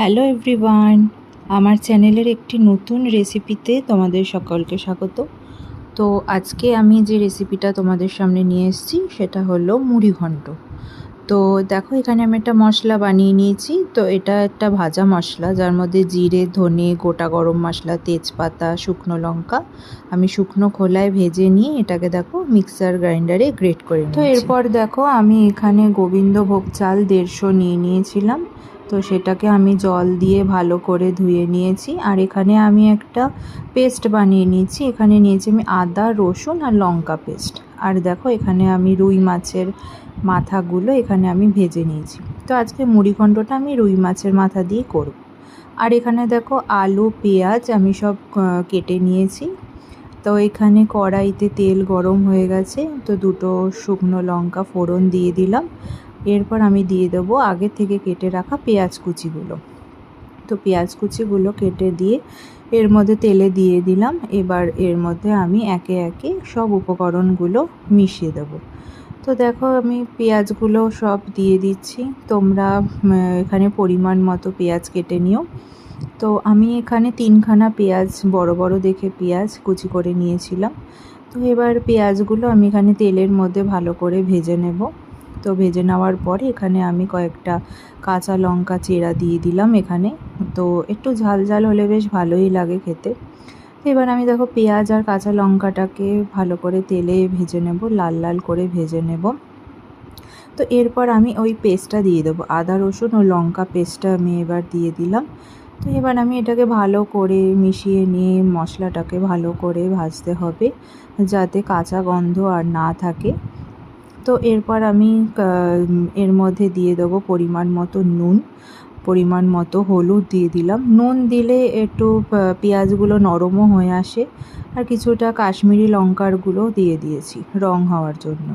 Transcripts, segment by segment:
Hello everyone আমার চ্যানেলের একটি নতুন রেসিপিতে তোমাদের সকলকে স্বাগত। তো আজকে আমি যে রেসিপিটা তোমাদের সামনে নিয়ে এসেছি সেটা হলো মুড়ি ঘন্ট। তো দেখো এখানে আমি একটা মশলা বানিয়ে নিয়েছি। তো এটা একটা ভাজা মশলা যার মধ্যে জিরে ধনে গোটা গরম মশলা তেজপাতা শুকনো লঙ্কা আমি শুকনো খোলায় ভেজে নিয়ে এটাকে দেখো মিক্সার গ্রাইন্ডারে গ্রেট করে তো এরপর দেখো আমি এখানে গোবিন্দভোগ চাল দেড়শো নিয়ে নিয়েছিলাম। তো সেটাকে আমি জল দিয়ে ভালো করে ধুয়ে নিয়েছি। আর এখানে আমি একটা পেস্ট বানিয়ে নিয়েছি। এখানে নিয়েছি আমি আদা, রসুন আর লঙ্কা পেস্ট। আর দেখো, এখানে আমি রুই মাছের মাথাগুলো এখানে আমি ভেজে নিয়েছি। তো আজকে মুড়িঘণ্টটা আমি রুই মাছের মাথা দিয়ে করব। আর এখানে দেখো, আলু, পেঁয়াজ আমি সব কেটে নিয়েছি। তো এখানে কড়াইতে তেল গরম হয়ে গেছে। তো দুটো শুকনো লঙ্কা ফোড়ন দিয়ে দিলাম। এরপর আমি দিয়ে দেবো আগে থেকে কেটে রাখা পেঁয়াজ কুচিগুলো। তো পেঁয়াজ কুচিগুলো কেটে দিয়ে এর মধ্যে তেলে দিয়ে দিলাম। এবার এর মধ্যে আমি একে একে সব উপকরণগুলো মিশিয়ে দেবো। তো দেখো আমি পেঁয়াজগুলো সব দিয়ে দিচ্ছি। তোমরা এখানে পরিমাণ মতো পেঁয়াজ কেটে নিও। তো আমি এখানে তিনখানা পেঁয়াজ, বড় বড় দেখে পেঁয়াজ কুচি করে নিয়েছিলাম। তো এবার পেঁয়াজগুলো আমি এখানে তেলের মধ্যে ভালো করে ভেজে নেব। তো ভেজে নেওয়ার পর এখানে আমি কয়েকটা কাঁচা লঙ্কা চেরা দিয়ে দিলাম এখানে। তো একটু ঝাল ঝাল হলে বেশ ভালোই লাগে খেতে। তো এবার আমি দেখো পেঁয়াজ আর কাঁচা লঙ্কাটাকে ভালো করে তেলে ভেজে নেব, লাল লাল করে ভেজে নেব। তো এরপর আমি ওই পেস্টটা দিয়ে দেবো। আদা, রসুন ও লঙ্কা পেস্টটা আমি এবার দিয়ে দিলাম। তো এবার আমি এটাকে ভালো করে মিশিয়ে নিয়ে মশলাটাকে ভালো করে ভাজতে হবে, যাতে কাঁচা গন্ধ আর না থাকে। তো এরপর আমি এর মধ্যে দিয়ে দেবো পরিমাণ মতো নুন। পরিমাণ মতো হলুদ দিয়ে দিলাম। নুন দিলে একটু পেঁয়াজগুলো নরমও হয়ে আসে আর কিছুটা কাশ্মীরি লঙ্কারগুলো দিয়ে দিয়েছি রং হওয়ার জন্য।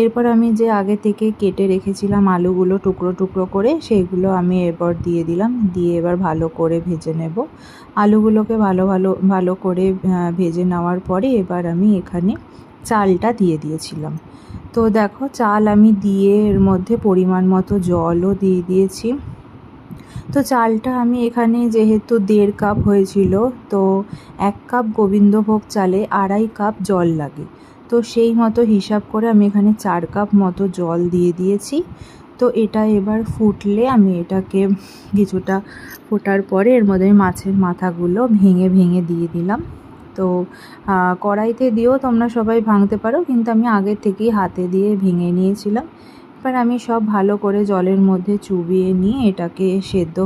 এরপর আমি যে আগে থেকে কেটে রেখেছিলাম আলুগুলো টুকরো টুকরো করে সেইগুলো আমি এরপর দিয়ে দিলাম। দিয়ে এবার ভালো করে ভেজে নেব। আলুগুলোকে ভালো ভালো ভালো করে ভেজে নেওয়ার পরে এবার আমি এখানে চালটা দিয়ে দিয়েছিলাম। তো দেখো, চাল আমি দিয়ে এর মধ্যে পরিমাণ মতো জলও দিয়ে দিয়েছি। তো চালটা আমি এখানে যেহেতু দেড় কাপ হয়েছিল, তো এক কাপ গোবিন্দভোগ চালে আড়াই কাপ জল লাগে। তো সেই মতো হিসাব করে আমি এখানে চার কাপ মতো জল দিয়ে দিয়েছি। তো এটা এবার ফুটলে আমি এটাকে কিছুটা ফোটার পরে এর মধ্যে মাছের মাথাগুলো ভেঙে ভেঙে দিয়ে দিলাম। তো কড়াইতে দিয়েও তোমরা সবাই ভাঙতে পারো, কিন্তু আমি আগে থেকেই হাতে দিয়ে ভেঙে নিয়েছিলাম। এবার আমি সব ভালো করে জলের মধ্যে চুবিয়ে নিয়ে এটাকে সেদ্ধ